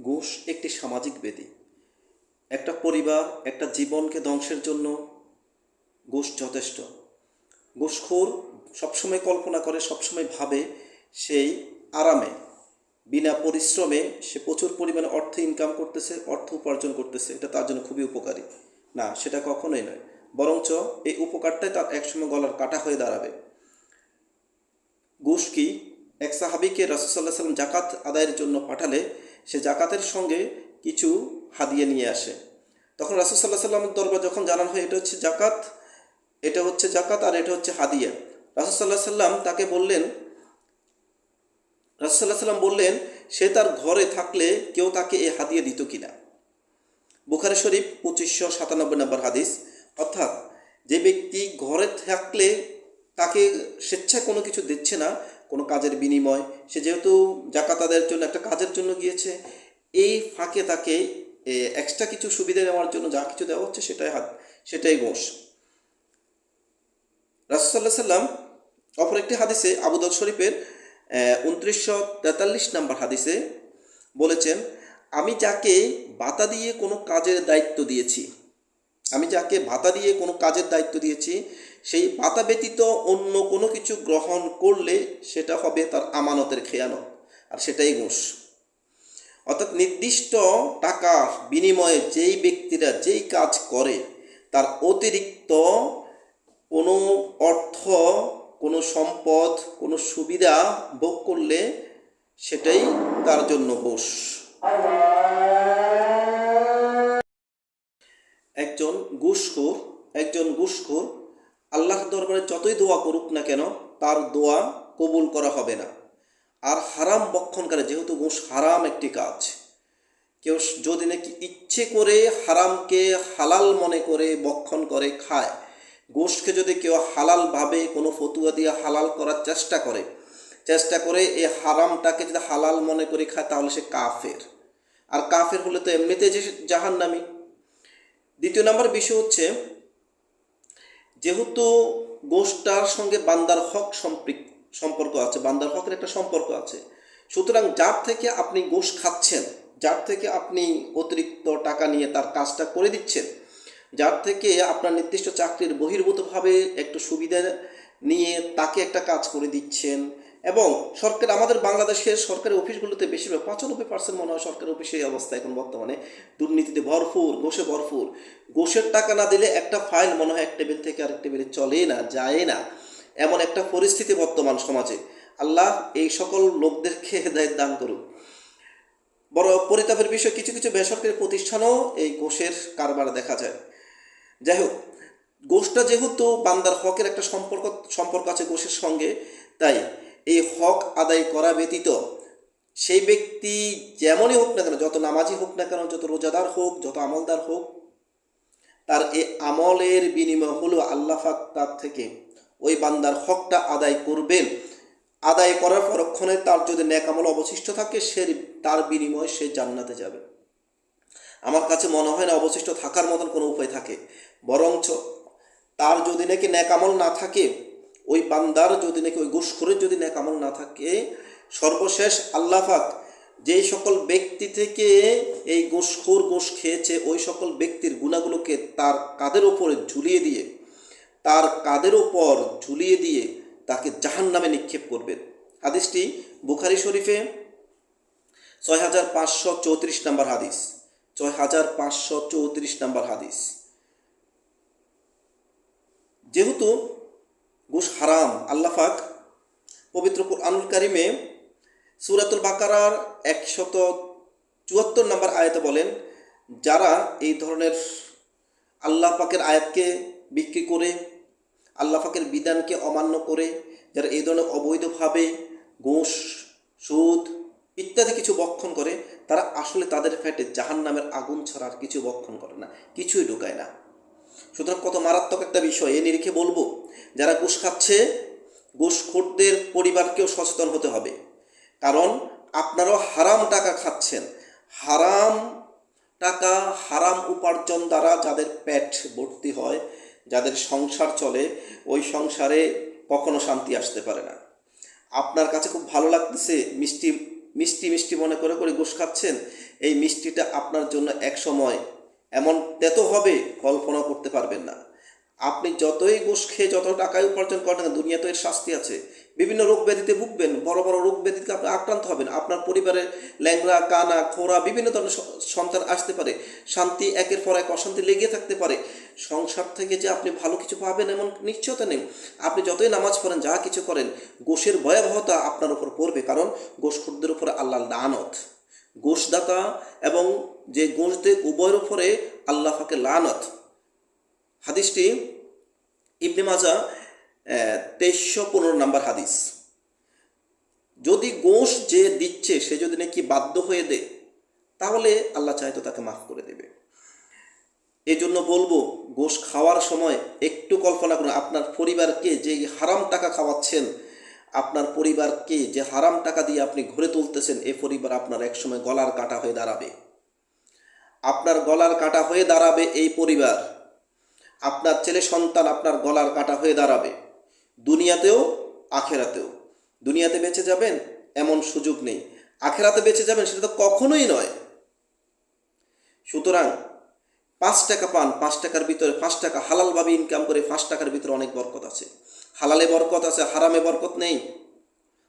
ঘুষ একটি সামাজিক বেদি। একটা পরিবার, একটা জীবনকে ধ্বংসের জন্য ঘুষ যথেষ্ট। ঘুষখোর সবসময় কল্পনা করে, সবসময় ভাবে সেই আরামে। বিনা পরিশ্রমে সে প্রচুর পরিমাণে অর্থ ইনকাম করতেছে, অর্থ উপার্জন করতেছে। এটা তার জন্য খুবই উপকারী। না, সেটা কখনোই নয়। বরঞ্চ এই উপকারটাই তার একসময় গলার কাটা হয়ে দাঁড়াবে। ঘুষ কি? এক সাহাবিকে রাসুসাল্লাহ সাল্লাম জাকাত আদায়ের জন্য পাঠালে সে জাকাতের সঙ্গে কিছু হাদিয়ে নিয়ে আসে। তখন রাসুসাল্লাহ সাল্লামের দরবার যখন জানানো হয়, এটা হচ্ছে জাকাত, এটা হচ্ছে জাকাত আর এটা হচ্ছে হাদিয়া। রাসুসাল্লাহ সাল্লাম তাকে বললেন রাসুসাল্লাহ সাল্লাম বললেন, সে তার ঘরে থাকলে কেউ তাকে এ হাদিয়ে দিত কিনা বুখারি শরীফ পঁচিশশো সাতানব্বই নম্বর হাদিস। অর্থাৎ, যে ব্যক্তি ঘরে থাকলে তাকে স্বেচ্ছায় কোনো কিছু দিচ্ছে না কোনো কাজের বিনিময়, সে যেহেতু জাকাত আদায়ের জন্য একটা কাজের জন্য গিয়েছে, এই ফাঁকে তাকে এক্সট্রা কিছু সুবিধা নেওয়ার জন্য যা কিছু দেওয়া হচ্ছে সেটাই হাত, সেটাই গোষ রাসুসাল্লাহ সাল্লাম অপর একটি হাদিসে আবুদল শরীফের উনত্রিশশো তেতাল্লিশ নম্বর হাদিসে বলেছেন, আমি যাকে বাতা দিয়ে কোনো কাজের দায়িত্ব দিয়েছি, আমি যাকে ভাতা দিয়ে কোনো কাজের দায়িত্ব দিয়েছি সেই ভাতা ব্যতীত অন্য কোনো কিছু গ্রহণ করলে সেটা হবে তার আমানতের খেয়ানত, আর সেটাই ঘুষ। অর্থাৎ নির্দিষ্ট টাকার বিনিময়ে যেই ব্যক্তিরা যেই কাজ করে, তার অতিরিক্ত কোনো অর্থ, কোনো সম্পদ, কোনো সুবিধা ভোগ করলে সেটাই তার জন্য ঘুষ। একজন ঘুষখোর একজন ঘুষখোর আল্লাহর দরবারে যতই দোয়া করুক না কেন, তার দোয়া কবুল করা হবে না। আর হারাম বক্ষণকারী যেহেতু ঘুষ হারাম একটি কাজ, কেউ যদি নাকি ইচ্ছে করে হারামকে হালাল মনে করে বক্ষণ করে, খায় গোশকে যদি কেউ হালালভাবে কোনো ফতুয়া দিয়ে হালাল করার চেষ্টা করে চেষ্টা করে এই হারামটাকে যদি হালাল মনে করে খায়, তাহলে সে কাফের। আর কাফের হলে তো এমনিতে যে জাহান্নামি। দ্বিতীয় নম্বর বিষয় হচ্ছে যেহেতু গোষ্ঠটার সঙ্গে বান্দার হক সম্পর্ক আছে, বান্দার হকের একটা সম্পর্ক আছে, সুতরাং যার থেকে আপনি গোশ খাচ্ছেন, যার থেকে আপনি অতিরিক্ত টাকা নিয়ে তার কাজটা করে দিচ্ছেন, যার থেকে আপনার নির্দিষ্ট চাকরির বহির্ভূতভাবে একটু সুবিধা নিয়ে তাকে একটা কাজ করে দিচ্ছেন এবং সরকার, আমাদের বাংলাদেশের সরকারি অফিসগুলোতে বেশিরভাগ পঁচানব্বই পার্সেন্ট মনে হয় সরকারি অফিসে এই অবস্থা এখন বর্তমানে। দুর্নীতিতে ভরপুর, ঘষে ভরপুর। ঘোষের টাকা না দিলে একটা ফাইল মনে হয় এক টেবিল থেকে আরেক টেবিলে চলে না, যায় না। এমন একটা পরিস্থিতি বর্তমান সমাজে। আল্লাহ এই সকল লোকদেরকে হেদায়ত দান করুক। বড় পরিতাপের বিষয়, কিছু কিছু বেসরকারি প্রতিষ্ঠানও এই ঘোষের কারবার দেখা যায়। যাই হোক গোষ্ঠটা যেহেতু বান্দার হকের একটা সম্পর্ক সম্পর্ক আছে গোষ্ঠের সঙ্গে, তাই এই হক আদায় করা ব্যতীত সেই ব্যক্তি যেমনই হোক না কেন, যত নামাজি হোক না কেন, যত রোজাদার হোক, যত আমলদার হোক, তার এই আমলের বিনিময় হলো আল্লাহাক তার থেকে ওই বান্দার হকটা আদায় করবেন। আদায় করার পরক্ষণে তার যদি ন্যাক আমল অবশিষ্ট থাকে, সে তার বিনিময়ে সে জান্নাতে যাবে। আমার কাছে মনে হয় না অবশিষ্ট থাকার মতন কোনো উপায় থাকে। বরঞ্চ তার যদি নাকি ন্যাকামল না থাকে, ওই বান্দার যদি নাকি ওই ঘুষখোরের যদি ন্যাকামল না থাকে, সর্বশেষ আল্লাহাক যেই সকল ব্যক্তি থেকে এই ঘুষখোর ঘুষ খেয়েছে, ওই সকল ব্যক্তির গুণাগুলোকে তার কাদের ওপরে ঝুলিয়ে দিয়ে, তার কাদের ওপর ঝুলিয়ে দিয়ে তাকে জাহান নামে নিক্ষেপ করবেন হাদিসটি বুখারি শরীফে ছয় হাজার পাঁচশো চৌত্রিশ নম্বর হাদিস ছয় হাজার পাঁচশো চৌত্রিশ নম্বর হাদিস। যেহেতু ঘুষ হারাম আল্লাফাক পবিত্র আনুল কারিমে সুরাতুল বাকারার একশত চুয়াত্তর নম্বর আয়াতে বলেন, যারা এই ধরনের আল্লাহ পাকের আয়াতকে বিক্রি করে, আল্লাহ পাকের বিধানকে অমান্য করে, যারা এই ধরনের অবৈধভাবে ঘুষ, সুদ ইত্যাদি কিছু বক্ষণ করে, তারা আসলে তাদের ফ্যাটে জাহান নামের আগুন ছাড়ার কিছু বক্ষণ করে না, কিছুই ঢুকায় না। সুতরাং কত মারাত্মক একটা বিষয়, এ নিরিখে বলব, যারা ঘুষ খাচ্ছে ঘুষখোরদের পরিবারকেও সচেতন হতে হবে। কারণ আপনারাও হারাম টাকা খাচ্ছেন। হারাম টাকা, হারাম উপার্জন দ্বারা যাদের পেট ভর্তি হয়, যাদের সংসার চলে, ওই সংসারে কখনো শান্তি আসতে পারে না। আপনার কাছে খুব ভালো লাগতেছে, মিষ্টি মিষ্টি মিষ্টি মনে করে করে ঘুষ খাচ্ছেন, এই মিষ্টিটা আপনার জন্য এক সময় এমন তেতো হবে কল্পনা করতে পারবেন না। আপনি যতই ঘুষ খেয়ে যত টাকায় উপার্জন করেন না দুনিয়াতে এর শাস্তি আছে। বিভিন্ন রোগ ব্যাধিতে ভুগবেন, বড় বড় রোগ ব্যাধিতে আপনি আক্রান্ত হবেন। আপনার পরিবারের ল্যাংরা কানা, খোরা, বিভিন্ন ধরনের সন্তান আসতে পারে। শান্তি একের পর এক অশান্তি লেগে থাকতে পারে। সংসার থেকে যে আপনি ভালো কিছু পাবেন এমন নিশ্চয়তা নেই। আপনি যতই নামাজ পড়েন, যা কিছু করেন গোষের ভয়াবহতা আপনার উপর পড়বে। কারণ গোষখুরদের উপরে আল্লাহ লানত। গোষদাতা এবং যে গোষ দেয় উভয়ের উপরে আল্লাহ ফাকে লানত। হাদিসটি ইবনে মাজা তেইশশো পনেরো নম্বর হাদিস। যদি গোশ যে দিচ্ছে, সে যদি নাকি বাধ্য হয়ে দেয়, তাহলে আল্লাহ চাইতো তাকে মাফ করে দেবে। এই জন্য বলব, গোশ খাওয়ার সময় একটু কল্পনা করুন, আপনার পরিবারকে যে হারাম টাকা খাওয়াচ্ছেন, আপনার পরিবারকে যে হারাম টাকা দিয়ে আপনি ঘুরে তুলতেছেন, এ পরিবার আপনার একসময় গলার কাটা হয়ে দাঁড়াবে। আপনার গলার কাটা হয়ে দাঁড়াবে এই পরিবার। আপনার ছেলে সন্তান আপনার গলার কাটা হয়ে দাঁড়াবে। দুনিয়াতেও, আখেরাতেও। দুনিয়াতে বেঁচে যাবেন, এমন সুযোগ নেই। আখেরাতে বেঁচে যাবেন সেটা তো কখনোই নয়। সুতরাং, পাঁচ টাকা পান, পাঁচ টাকার ভিতরে, পাঁচ টাকা হালালভাবে ইনকাম করে পাঁচ টাকার ভিতরে অনেক বরকত আছে। হালালে বরকত আছে, হারামে বরকত নেই।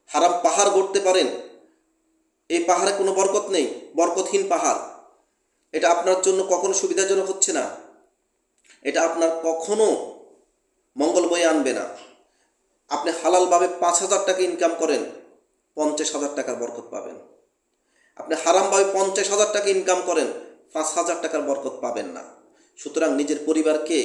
হারাম পাহাড় গড়তে পারেন। এই পাহাড়ে কোনো বরকত নেই, বরকতহীন পাহাড়। এটা আপনার জন্য কখনো সুবিধাজনক হচ্ছে না। এটা আপনার কখনো মঙ্গল বয়ে আনবে না। আপনি হালালভাবে পাঁচ হাজার টাকা ইনকাম করেন, পঞ্চাশ হাজার টাকার বরকত পাবেন। আপনি হারামভাবে পঞ্চাশ হাজার টাকা ইনকাম করেন, পাঁচ হাজার টাকার বরকত পাবেন না। সুতরাং নিজের পরিবারকে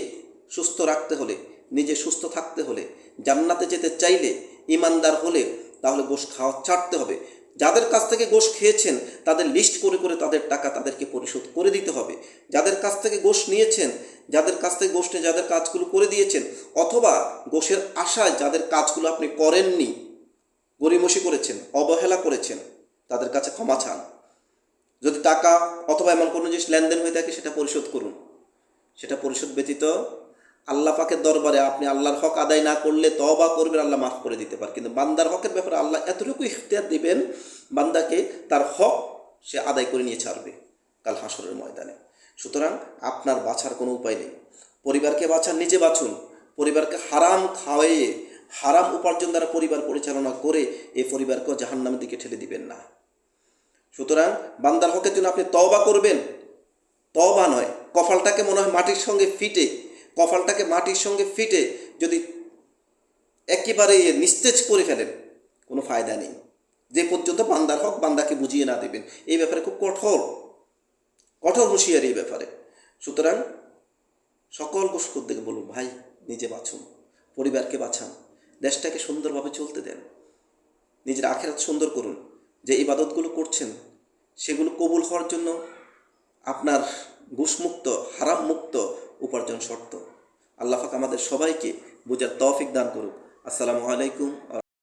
সুস্থ রাখতে হলে, নিজে সুস্থ থাকতে হলে, জান্নাতে যেতে চাইলে, ইমানদার হলে, তাহলে গোশ খাওয়া ছাড়তে হবে। যাদের কাছ থেকে গোশ খেয়েছেন, তাদের লিস্ট করে করে তাদের টাকা তাদেরকে পরিশোধ করে দিতে হবে। যাদের কাছ থেকে গোশ নিয়েছেন যাদের কাছ থেকে নিয়ে যাদের কাজগুলো করে দিয়েছেন, অথবা গোশের আশায় যাদের কাজগুলো আপনি করেননি গরিমসি করেছেন, অবহেলা করেছেন, তাদের কাছে ক্ষমা চান। যদি টাকা অথবা এমন কোনো জিনিস লেনদেন হয়ে থাকে, সেটা পরিশোধ করুন। সেটা পরিশোধ ব্যতীত আল্লাহ পাকের দরবারে আপনি আল্লাহর হক আদায় না করলে তবা করবেন, আল্লাহ মাফ করে দিতে পারে। কিন্তু বান্দার হকের ব্যাপারে আল্লাহ এতটুকু ইখতিয়ার দিবেন, বান্দাকে তার হক সে আদায় করে নিয়ে ছাড়বে কাল হাসরের ময়দানে। সুতরাং আপনার বাছার কোনো উপায় নেই। পরিবারকে বাঁচান নিজে বাঁচুন পরিবারকে হারাম খাওয়াইয়ে, হারাম উপার্জন দ্বারা পরিবার পরিচালনা করে এই পরিবারকেও জাহান্নামের দিকে ঠেলে দিবেন না। সুতরাং বান্দার হকের জন্য আপনি তওবা করবেন। তওবা নয়, কপালটাকে মনে হয় মাটির সঙ্গে ফিটে, কপালটাকে মাটির সঙ্গে ফিটে যদি একেবারে নিস্তেজ করে ফেলেন, কোনো ফায়দা নেই। যে পর্যন্ত বান্দার হক বান্দাকে বুঝিয়ে না দেবেন, এই ব্যাপারে খুব কঠোর। কঠোর হুঁশিয়ারি এই ব্যাপারে। সুতরাং সকল থেকে বলুন, ভাই, নিজে বাঁচুন, পরিবারকে বাঁচান, দেশটাকে সুন্দরভাবে চলতে দেন, নিজের আখেরাত সুন্দর করুন। যে ইবাদতগুলো করছেন, সেগুলো কবুল হওয়ার জন্য আপনার ঘুষমুক্ত হারাম মুক্ত উপার্জন শর্ত। আল্লাহ পাক আমাদের সবাইকে বুঝার তৌফিক দান করুক। আসসালামু আলাইকুম